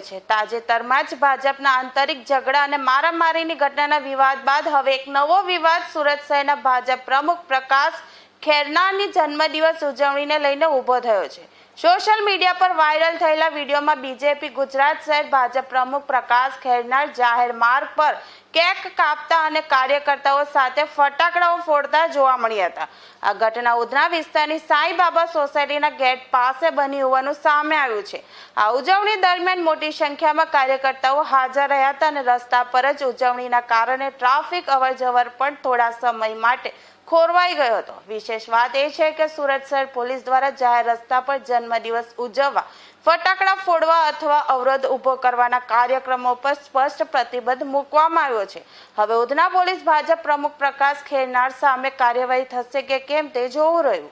છે. તાજેતરમાં જ ભાજપના આંતરિક ઝઘડા અને મારામારીની ઘટનાના વિવાદ બાદ હવે એક નવો વિવાદ સુરત શહેરના ભાજપ પ્રમુખ પ્રકાશ ખેરનાની જન્મદિવસ ઉજવણીને લઈને ઊભો થયો છે. સોશિયલ મીડિયા પર વાયરલ થયેલા વિડીયોમાં બીજેપી ગુજરાત શહેર ભાજપ પ્રમુખ પ્રકાશ ખેરનાર જાહેર માર્ગ પર કેક કાપતા અને કાર્યકર્તાઓ સાથે ફટાકડાઓ ફોડતા જોવા મળ્યા હતા. આ ઘટના ઉધના વિસ્તારની સાંઈબાબા સોસાયટીના ગેટ પાસે બની હોવાનું સામે આવ્યું છે. આ ઉજવણી દરમિયાન મોટી સંખ્યામાં કાર્યકર્તાઓ હાજર રહ્યા હતા અને રસ્તા પર જ ઉજવણીના કારણે ટ્રાફિક અવરજવર પણ થોડા સમય માટે ખોરવાઈ ગયો હતો. વિશેષ વાત એ છે કે સુરત શહેર પોલીસ દ્વારા જાહેર રસ્તા પર જન્મદિવસ ઉજવવા, ફટાકડા ફોડવા અથવા અવરોધ ઊભો કરવાના કાર્યક્રમો પર સ્પષ્ટ પ્રતિબંધ મૂકવામાં આવ્યો છે. હવે ઉધના પોલીસ ભાજપ પ્રમુખ પ્રકાશ ખેરનાર સામે કાર્યવાહી થશે કે કેમ તે જોવું રહ્યું.